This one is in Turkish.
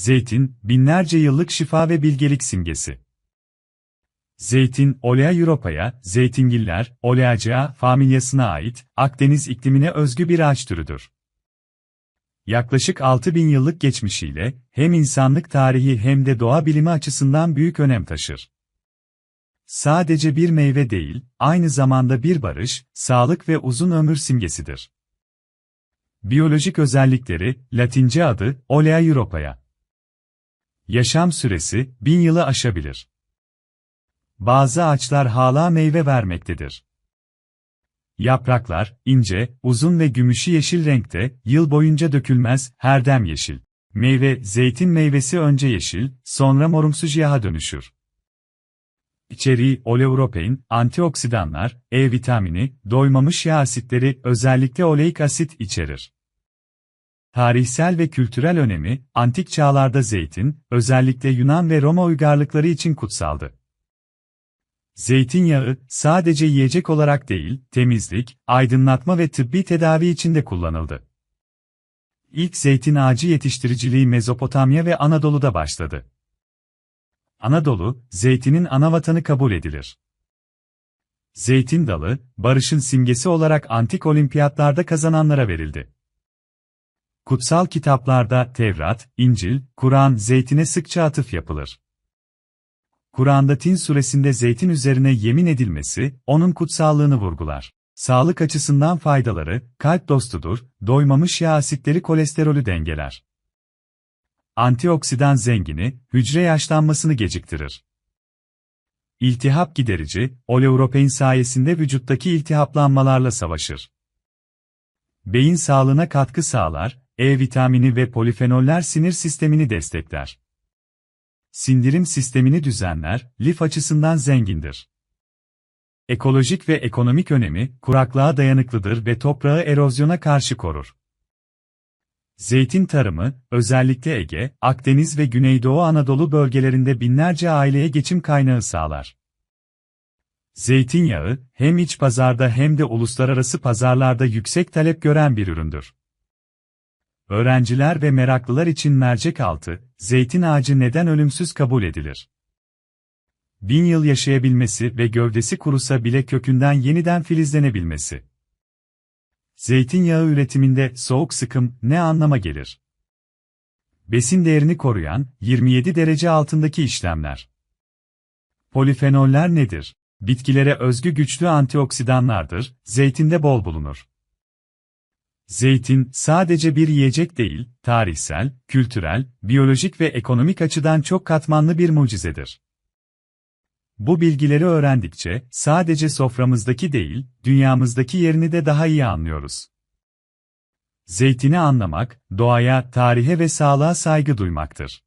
Zeytin, binlerce yıllık şifa ve bilgelik simgesi. Zeytin, Olea Europa'ya, zeytingiller, Oleaceae familyasına ait, Akdeniz iklimine özgü bir ağaç türüdür. Yaklaşık 6000 yıllık geçmişiyle, hem insanlık tarihi hem de doğa bilimi açısından büyük önem taşır. Sadece bir meyve değil, aynı zamanda bir barış, sağlık ve uzun ömür simgesidir. Biyolojik özellikleri, Latince adı, Olea Europa'ya. Yaşam süresi, bin yılı aşabilir. Bazı ağaçlar hala meyve vermektedir. Yapraklar, ince, uzun ve gümüşü yeşil renkte, yıl boyunca dökülmez, herdem yeşil. Meyve, zeytin meyvesi önce yeşil, sonra morumsu ciyaha dönüşür. İçeriği, oleuropein, antioksidanlar, E vitamini, doymamış yağ asitleri, özellikle oleik asit içerir. Tarihsel ve kültürel önemi, antik çağlarda zeytin, özellikle Yunan ve Roma uygarlıkları için kutsaldı. Zeytinyağı, sadece yiyecek olarak değil, temizlik, aydınlatma ve tıbbi tedavi için de kullanıldı. İlk zeytin ağacı yetiştiriciliği Mezopotamya ve Anadolu'da başladı. Anadolu, zeytinin anavatanı kabul edilir. Zeytin dalı, barışın simgesi olarak antik olimpiyatlarda kazananlara verildi. Kutsal kitaplarda Tevrat, İncil, Kur'an zeytine sıkça atıf yapılır. Kur'an'da Tin suresinde zeytin üzerine yemin edilmesi, onun kutsallığını vurgular. Sağlık açısından faydaları, kalp dostudur, doymamış yağ asitleri kolesterolü dengeler. Antioksidan zengini, hücre yaşlanmasını geciktirir. İltihap giderici, oleuropein sayesinde vücuttaki iltihaplanmalarla savaşır. Beyin sağlığına katkı sağlar, E vitamini ve polifenoller sinir sistemini destekler. Sindirim sistemini düzenler, lif açısından zengindir. Ekolojik ve ekonomik önemi, kuraklığa dayanıklıdır ve toprağı erozyona karşı korur. Zeytin tarımı, özellikle Ege, Akdeniz ve Güneydoğu Anadolu bölgelerinde binlerce aileye geçim kaynağı sağlar. Zeytinyağı, hem iç pazarda hem de uluslararası pazarlarda yüksek talep gören bir üründür. Öğrenciler ve meraklılar için mercek altı, zeytin ağacı neden ölümsüz kabul edilir? Bin yıl yaşayabilmesi ve gövdesi kurusa bile kökünden yeniden filizlenebilmesi. Zeytinyağı üretiminde soğuk sıkım ne anlama gelir? Besin değerini koruyan 27 derece altındaki işlemler. Polifenoller nedir? Bitkilere özgü güçlü antioksidanlardır, zeytinde bol bulunur. Zeytin sadece bir yiyecek değil, tarihsel, kültürel, biyolojik ve ekonomik açıdan çok katmanlı bir mucizedir. Bu bilgileri öğrendikçe sadece soframızdaki değil, dünyamızdaki yerini de daha iyi anlıyoruz. Zeytini anlamak, doğaya, tarihe ve sağlığa saygı duymaktır.